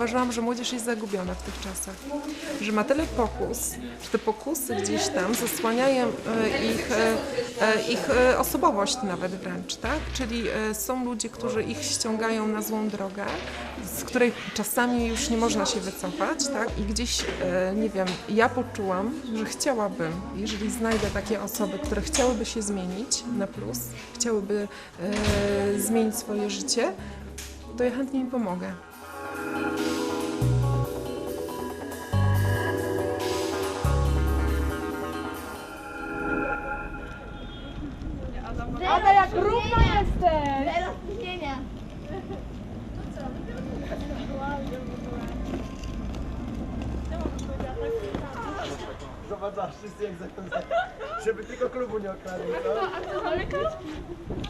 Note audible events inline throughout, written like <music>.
zauważyłam, że młodzież jest zagubiona w tych czasach. Że ma tyle pokus, że te pokusy gdzieś tam zasłaniają e, ich, e, e, ich osobowość nawet wręcz, tak? Czyli są ludzie, którzy ich ściągają na złą drogę, z której czasami już nie można się wycofać, tak? I gdzieś, nie wiem, ja poczułam, że chciałabym, jeżeli znajdę takie osoby, które chciałyby się zmienić na plus, chciałyby zmienić swoje życie, to ja chętnie im pomogę. Równo jesteś! Teraz opóźnienia. Zobacz, wszyscy jak zakończą. Żeby tylko klubu nie okradli, co?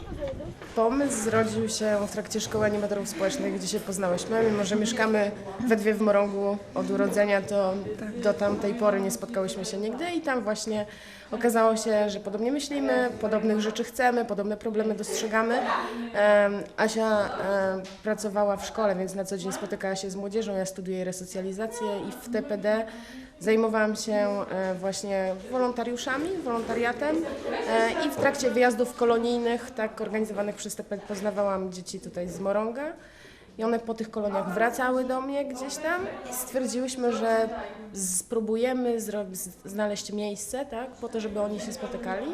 Pomysł zrodził się w trakcie szkoły animatorów społecznych, gdzie się poznałyśmy. Mimo, że mieszkamy we dwie w Morągu od urodzenia, to do tamtej pory nie spotkałyśmy się nigdy i tam właśnie okazało się, że podobnie myślimy, podobnych rzeczy chcemy, podobne problemy dostrzegamy. Asia pracowała w szkole, więc na co dzień spotykała się z młodzieżą. Ja studiuję resocjalizację i w TPD Zajmowałam się e, właśnie wolontariuszami, wolontariatem e, i w trakcie wyjazdów kolonijnych, tak organizowanych przez TP, poznawałam dzieci tutaj z Morąga. I one po tych koloniach wracały do mnie gdzieś tam i stwierdziłyśmy, że spróbujemy znaleźć miejsce, tak, po to, żeby oni się spotykali,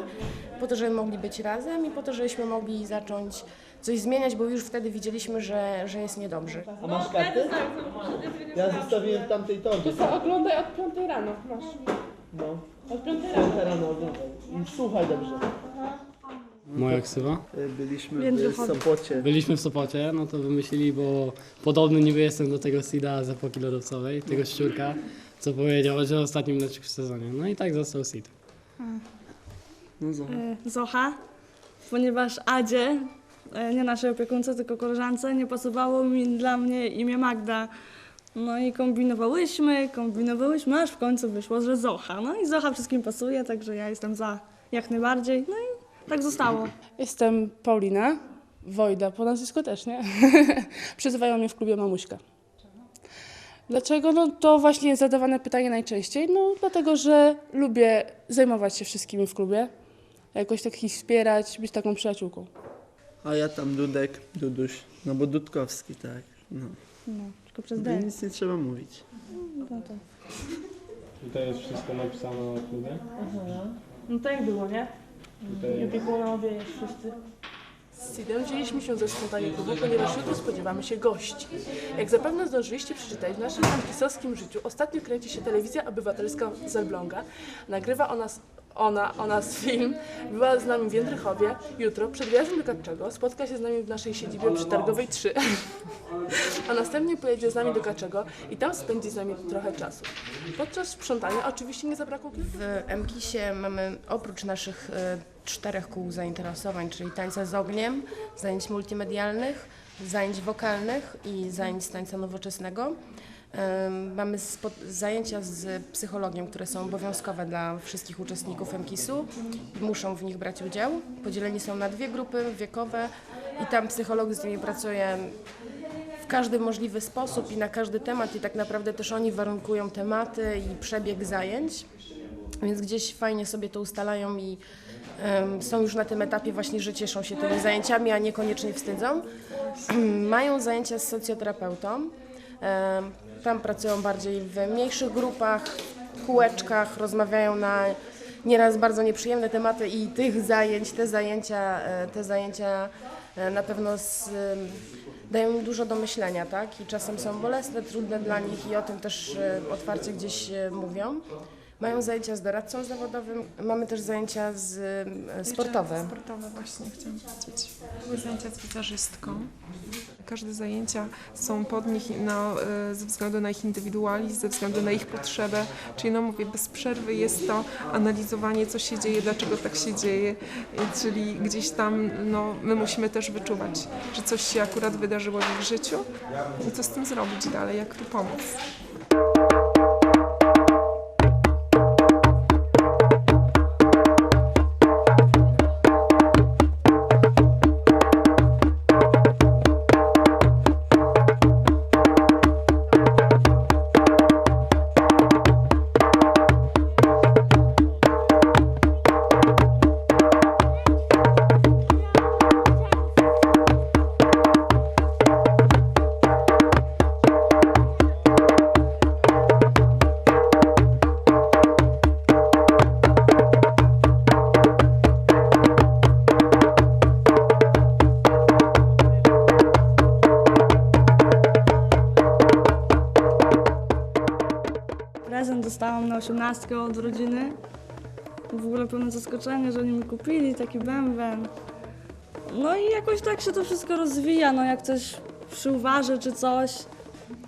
po to, żeby mogli być razem i po to, żebyśmy mogli zacząć coś zmieniać, bo już wtedy widzieliśmy, że, że jest niedobrze. A masz karty? Ja zostawiłem w tamtej torbie. To oglądaj od 5 rano, masz. No. Od 5 rano. Piąta rano oglądaj. I słuchaj dobrze. Moja ksywa. Y, Byliśmy w Sopocie. Byliśmy w Sopocie, no to wymyślili, bo podobny niby jestem do tego Sida z epoki lodowcowej, tego szczurka, co powiedział, że ostatnim meczku w sezonie. No i tak został Sid. No zobacz. e, Zocha, ponieważ Adzie, e, nie naszej opiekunce, tylko koleżance, nie pasowało mi dla mnie imię Magda. No i kombinowałyśmy, kombinowałyśmy, aż w końcu wyszło, że Zocha. No i Zocha wszystkim pasuje, także ja jestem za jak najbardziej. No i tak zostało. Jestem Paulina, Wojda, po nazwisku też, nie? <laughs> Przezywają mnie w klubie mamuśka. Dlaczego? No to właśnie jest zadawane pytanie najczęściej. No dlatego, że lubię zajmować się wszystkimi w klubie, jakoś tak ich wspierać, być taką przyjaciółką. A ja tam Dudek, Duduś. No bo Dudkowski, tak. No. No, tylko przez I D. nic nie trzeba mówić. No to. Tutaj jest wszystko napisane na klubie. No tak było, nie? Tutaj I opiekunowie jest wszyscy. Z Sidem wzięliśmy się ze spontanie klubu, ponieważ jutro spodziewamy się gości. Jak zapewne zdążyliście przeczytać, w naszym antisowskim życiu ostatnio kręci się telewizja obywatelska z Elbląga. Nagrywa o nas, ona o nas film, była z nami w Jędrychowie. Jutro, przed wyjazdem do Kaczego, spotka się z nami w naszej siedzibie przy Targowej 3. A następnie pojedzie z nami do Kaczego i tam spędzi z nami trochę czasu. Podczas sprzątania oczywiście nie zabrakło W MKiSie mamy oprócz naszych e, czterech kół zainteresowań, czyli tańca z ogniem, zajęć multimedialnych, zajęć wokalnych i zajęć z tańca nowoczesnego. Mamy zajęcia z psychologiem, które są obowiązkowe dla wszystkich uczestników MKiS-u muszą w nich brać udział. Podzieleni są na dwie grupy wiekowe i tam psycholog z nimi pracuje w każdy możliwy sposób i na każdy temat i tak naprawdę też oni warunkują tematy i przebieg zajęć. Więc gdzieś fajnie sobie to ustalają i em, są już na tym etapie właśnie, że cieszą się tymi zajęciami, a niekoniecznie wstydzą. <clears throat> Mają zajęcia z socjoterapeutą. Tam pracują bardziej w mniejszych grupach, kółeczkach, rozmawiają na nieraz bardzo nieprzyjemne tematy i tych zajęć, te zajęcia, e, te zajęcia e, na pewno z, em, dają im dużo do myślenia, tak? I czasem są bolesne, trudne dla nich i o tym też e, otwarcie gdzieś e, mówią. Mają zajęcia z doradcą zawodowym, mamy też zajęcia z, e, sportowe. Sportowe właśnie chciałam powiedzieć. Były zajęcia z wizerzystką. Każde zajęcia są pod nich no, e, ze względu na ich indywidualizm, ze względu na ich potrzebę. Czyli no mówię, bez przerwy jest to analizowanie, co się dzieje, dlaczego tak się dzieje. Czyli gdzieś tam no, my musimy też wyczuwać, że coś się akurat wydarzyło w ich życiu i co z tym zrobić dalej, jak tu pomóc. Osiemnastkę od rodziny. W ogóle pełne zaskoczenie, że oni mi kupili taki bęben. No i jakoś tak się to wszystko rozwija, no jak coś przyuważy czy coś,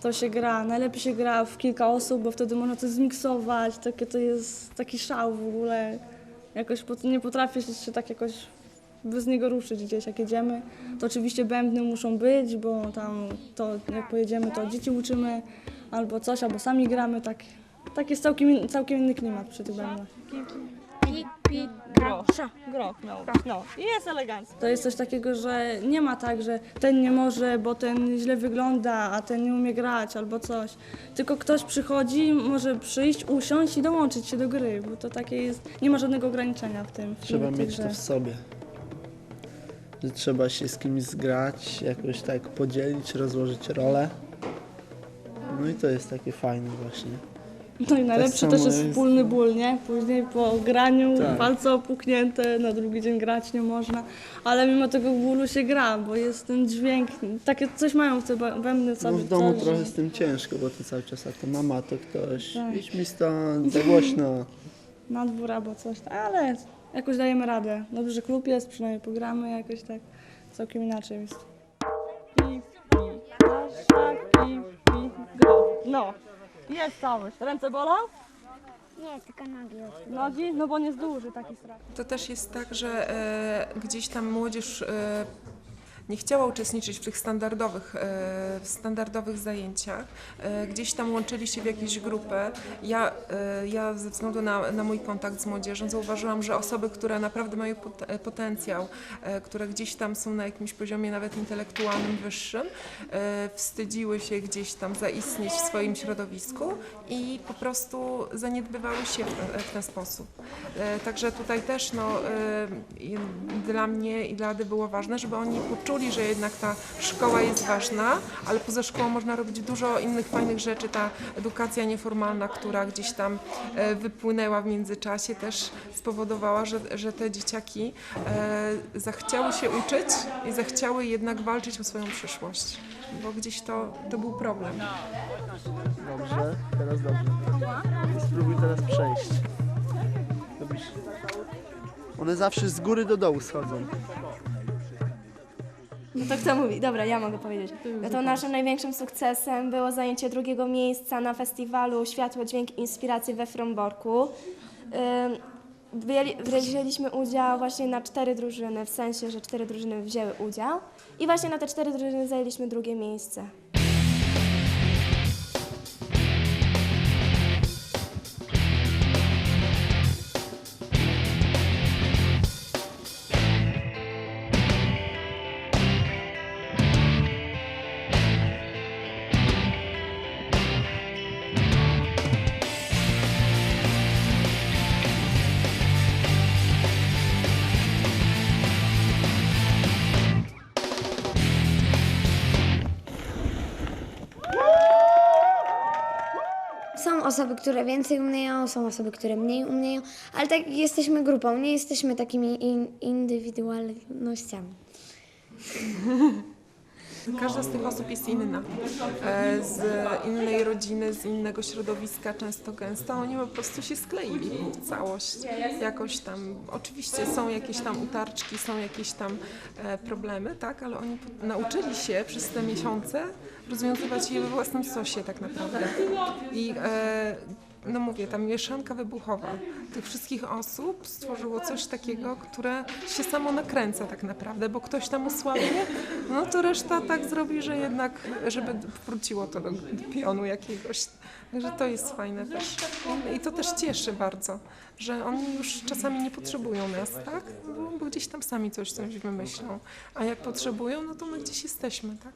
to się gra. Najlepiej się gra w kilka osób, bo wtedy można coś zmiksować, takie to jest taki szał w ogóle. Jakoś pot- nie potrafię się tak jakoś bez niego ruszyć gdzieś, jak jedziemy. To oczywiście bębny muszą być, bo tam to jak pojedziemy, to dzieci uczymy albo coś, albo sami gramy, tak. Tak jest całkiem, całkiem inny klimat przy tych bębnach. Pi, pi, grosza. Groch miał być, no. I jest elegancko. To jest coś takiego, że nie ma tak, że ten nie może, bo ten źle wygląda, a ten nie umie grać albo coś. Tylko ktoś przychodzi, może przyjść, usiąść i dołączyć się do gry, bo to takie jest, nie ma żadnego ograniczenia w tym. w Trzeba tej mieć to w sobie. Że trzeba się z kimś zgrać, jakoś tak podzielić, rozłożyć rolę. No i to jest takie fajne właśnie. No i najlepszy samo też jest jest- wspólny ból, nie? Później po graniu Tak. palce opuknięte, na drugi dzień grać nie można, ale mimo tego bólu się gra, bo jest ten dźwięk, takie coś mają w te bę- bębny No w domu coś, trochę że- z tym ciężko, bo to cały czas a to mama, to ktoś, Tak. idź mi stąd, za głośno. <laughs> na dwór albo coś, ale jakoś dajemy radę. Dobrze, że klub jest, przynajmniej pogramy jakoś tak całkiem inaczej jest. Pi, pi, kasza, pi, pi, go. No, jest całość. Ręce bolą? Nie, tylko nogi od Nogi? No bo nie jest duży taki strach. To też jest tak, że e, gdzieś tam młodzież e, nie chciała uczestniczyć w tych standardowych, e, w standardowych zajęciach. E, gdzieś tam łączyli się w jakieś grupy. Ja, e, ja ze względu na, na mój kontakt z młodzieżą zauważyłam, że osoby, które naprawdę mają pot- potencjał, które gdzieś tam są na jakimś poziomie nawet intelektualnym wyższym, wstydziły się gdzieś tam zaistnieć w swoim środowisku i po prostu zaniedbywały się w ten, w ten sposób. Także tutaj też no, dla mnie i dla Ady było ważne, żeby oni poczuli, że jednak ta szkoła jest ważna, ale poza szkołą można robić dużo innych fajnych rzeczy. Ta edukacja nieformalna, która gdzieś tam e, wypłynęła w międzyczasie, też spowodowała, że, że te dzieciaki e, zachciały się uczyć i zachciały jednak walczyć o swoją przyszłość, bo gdzieś to, to był problem. Dobrze, teraz dobrze. Spróbuj teraz przejść. One zawsze z góry do dołu schodzą. No to kto mówi? Dobra, ja mogę powiedzieć. No to naszym największym sukcesem było zajęcie drugiego miejsca na festiwalu Światło, Dźwięk i Inspiracji we Fromborku. Wzięli- Wzięliśmy udział właśnie na cztery drużyny, w sensie, że cztery drużyny wzięły udział i właśnie na te cztery drużyny zajęliśmy drugie miejsce. Osoby, które więcej umieją, są osoby, które mniej umieją, ale tak jesteśmy grupą, nie jesteśmy takimi in, indywidualnościami. <laughs> Każda z tych osób jest inna. E, Z innej rodziny, z innego środowiska, często gęsto. Oni po prostu się skleili w całość. Jakoś tam, oczywiście są jakieś tam utarczki, są jakieś tam e, problemy, tak, ale oni nauczyli się przez te miesiące rozwiązywać je we własnym sosie tak naprawdę. I e, no mówię, ta mieszanka wybuchowa tych wszystkich osób stworzyło coś takiego, które się samo nakręca tak naprawdę, bo ktoś tam osłabnie, no to reszta tak zrobi, że jednak, żeby wróciło to do, pionu jakiegoś. Także to jest fajne też. I to też cieszy bardzo, że oni już czasami nie potrzebują nas, tak? Bo, bo gdzieś tam sami coś, coś wymyślą. A jak potrzebują, no to my gdzieś jesteśmy, tak?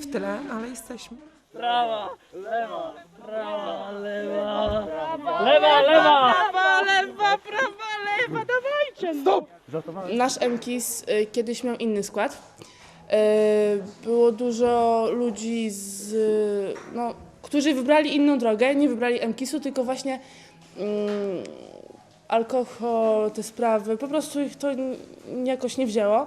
W tyle, ale jesteśmy. Nasz MKIS y, kiedyś miał inny skład. Y, Było dużo ludzi, z, no, którzy wybrali inną drogę, nie wybrali MKIS-u, tylko właśnie mm, alkohol, te sprawy, po prostu ich to n- jakoś nie wzięło.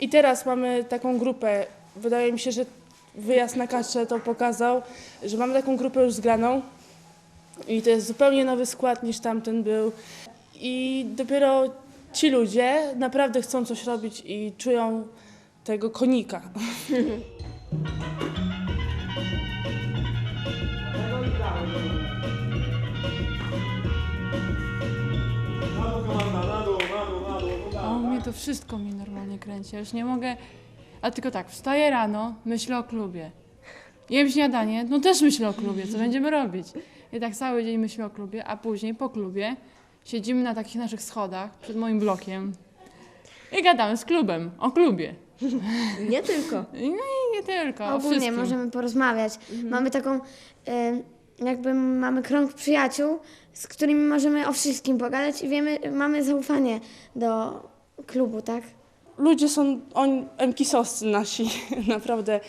I teraz mamy taką grupę, wydaje mi się, że wyjazd na Kacze to pokazał, że mamy taką grupę już zgraną, I to jest zupełnie nowy skład niż tamten był. I dopiero ci ludzie naprawdę chcą coś robić i czują tego konika. O, mnie to wszystko mi normalnie kręci. Ja już nie mogę. A tylko tak, wstaję rano, myślę o klubie. Jem śniadanie, no też myślę o klubie, co będziemy robić. I tak cały dzień myślę o klubie, a później po klubie siedzimy na takich naszych schodach przed moim blokiem i gadamy z klubem o klubie. <laughs> Nie tylko. No i nie tylko, o Ogólnie wszystkim. możemy porozmawiać. Mamy taką, y, jakby mamy krąg przyjaciół, z którymi możemy o wszystkim pogadać i wiemy, mamy zaufanie do klubu, tak? Ludzie są on, emkisowscy nasi, <laughs> naprawdę.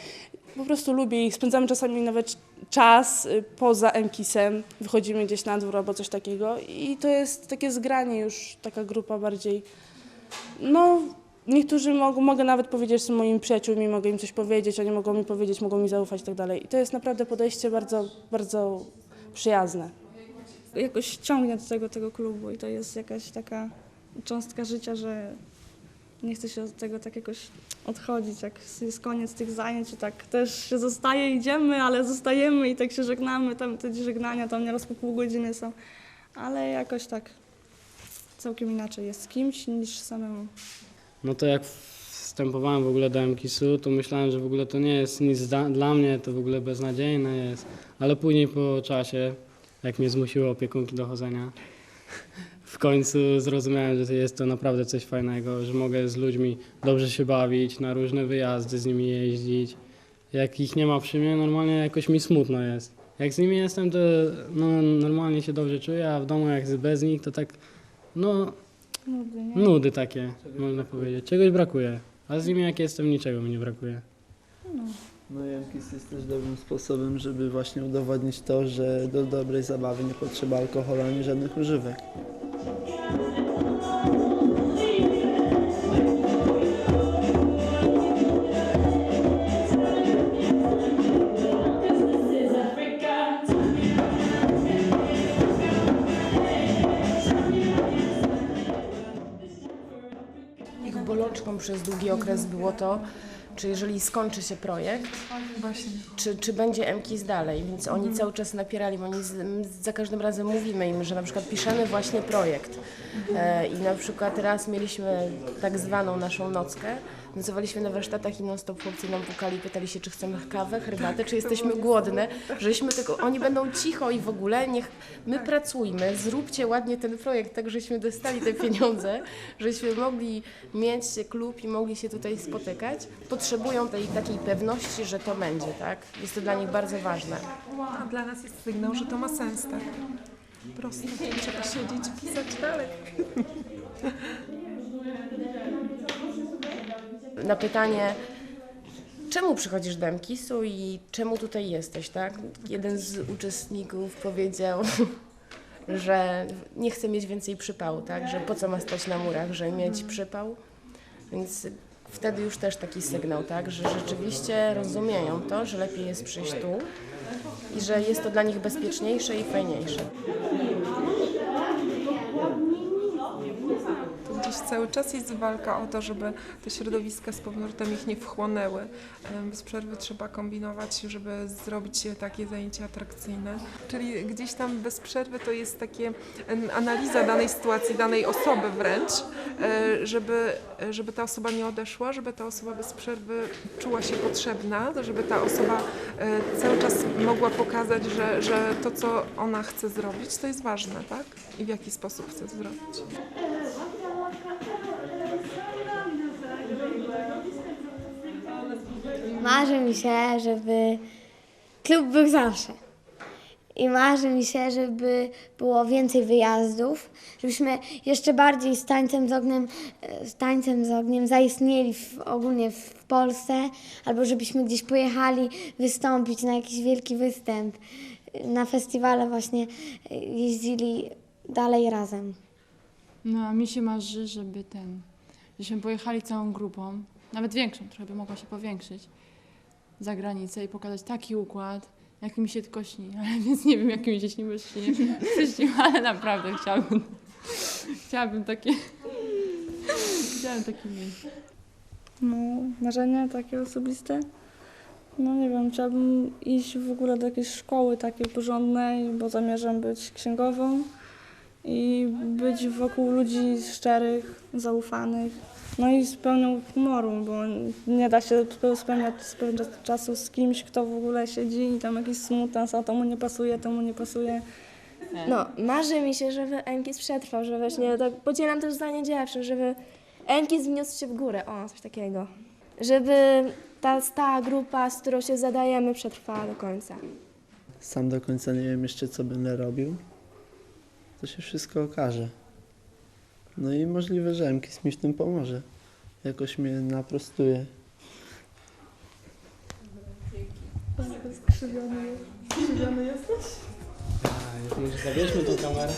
Po prostu lubię ich. Spędzamy czasami nawet czas y, poza emkisem. Wychodzimy gdzieś na dwór albo coś takiego. I to jest takie zgranie już, taka grupa bardziej. No, niektórzy mogą, mogę nawet powiedzieć, że są moimi przyjaciółmi, mogę im coś powiedzieć, oni mogą mi powiedzieć, mogą mi zaufać i tak dalej. I to jest naprawdę podejście bardzo, bardzo przyjazne. Jakoś ciągnie do tego, tego klubu i to jest jakaś taka cząstka życia, że nie chce się od tego tak jakoś odchodzić. Jak jest koniec tych zajęć, i tak też się zostaje, idziemy, ale zostajemy i tak się żegnamy. Tam te żegnania tam nieraz po pół godziny są. Ale jakoś tak całkiem inaczej jest z kimś niż samemu. No to jak wstępowałem w ogóle do MKiS-u, to myślałem, że w ogóle to nie jest nic dla mnie, to w ogóle beznadziejne jest. Ale później po czasie, jak mnie zmusiły opiekunki do chodzenia, w końcu zrozumiałem, że jest to naprawdę coś fajnego, że mogę z ludźmi dobrze się bawić, na różne wyjazdy z nimi jeździć. Jak ich nie ma przy mnie, normalnie jakoś mi smutno jest. Jak z nimi jestem, to no, normalnie się dobrze czuję, a w domu jak jest bez nich, to tak, no Nudy, nie? Nudy takie, można powiedzieć. Czegoś brakuje. A z nimi jak jestem, niczego mi nie brakuje. No i MKIS jest też dobrym sposobem, żeby właśnie udowodnić to, że do dobrej zabawy nie potrzeba alkoholu ani żadnych używek. Przez długi okres było to, czy jeżeli skończy się projekt, Właśnie. czy, czy będzie MKIS dalej, więc oni cały czas napierali, bo oni z, m, za każdym razem mówimy im, że na przykład piszemy właśnie projekt. E, i na przykład raz mieliśmy tak zwaną naszą nockę, nocowaliśmy na warsztatach i non stop chłopcy nam pukali, pytali się, czy chcemy kawę, herbatę, czy jesteśmy głodne, żeśmy tylko, oni będą cicho i w ogóle niech my pracujmy, zróbcie ładnie ten projekt, tak żeśmy dostali te pieniądze, żeśmy mogli mieć klub i mogli się tutaj spotykać, potrzebują tej takiej pewności, że to będzie, tak? Jest to dla nich bardzo ważne. A dla nas jest sygnał, że to ma sens, tak? Prosto. Trzeba siedzieć i pisać dalej. Na pytanie, czemu przychodzisz do MKIS-u i czemu tutaj jesteś, tak? Jeden z uczestników powiedział, <laughs> że nie chce mieć więcej przypału, tak? Że po co ma stać na murach, że mieć przypał. Więc wtedy już też taki sygnał, tak? Że rzeczywiście rozumieją to, że lepiej jest przyjść tu i że jest to dla nich bezpieczniejsze i fajniejsze. To gdzieś cały czas jest walka o to, żeby te środowiska z powrotem ich nie wchłonęły. Bez przerwy trzeba kombinować, żeby zrobić takie zajęcia atrakcyjne. Czyli gdzieś tam bez przerwy to jest takie analiza danej sytuacji, danej osoby wręcz, e, żeby, żeby ta osoba nie odeszła, żeby ta osoba bez przerwy czuła się potrzebna, żeby ta osoba e, cały czas mogła pokazać, że, że to, co ona chce zrobić, to jest ważne, tak? I w jaki sposób chce zrobić. Marzy mi się, żeby klub był zawsze. I marzy mi się, żeby było więcej wyjazdów, żebyśmy jeszcze bardziej z tańcem z ogniem, z tańcem z ogniem zaistnieli w, ogólnie w Polsce, albo żebyśmy gdzieś pojechali wystąpić na jakiś wielki występ. Na festiwale właśnie jeździli dalej razem. No a mi się marzy, żeby ten, żebyśmy pojechali całą grupą, nawet większą, trochę by mogła się powiększyć, za granicę i pokazać taki układ, jak mi się tylko śni, <laughs> ale więc nie wiem, jak mi się śni, bo się nie <laughs> przyśnił, ale naprawdę chciałabym, <laughs> chciałabym takie, chciałabym takie mieć. No, marzenia takie osobiste. No nie wiem, chciałabym iść w ogóle do jakiejś szkoły takiej porządnej, bo zamierzam być księgową i być wokół ludzi szczerych, zaufanych. No i z pełnią humoru, bo nie da się spędzać czasu z kimś, kto w ogóle siedzi i tam jakiś smutas, a to mu nie pasuje, to mu nie pasuje. No, marzy mi się, żeby Enkis przetrwał, że właśnie, tak podzielam też zdanie dziewczyn, żeby Enkis wniósł się w górę, o, coś takiego. Żeby ta stała grupa, z którą się zadajemy, przetrwała do końca. Sam do końca nie wiem jeszcze, co będę robił. To się wszystko okaże. No i możliwe, że MKIS mi w tym pomoże. Jakoś mnie naprostuje. Już może zabierzmy tą kamerę.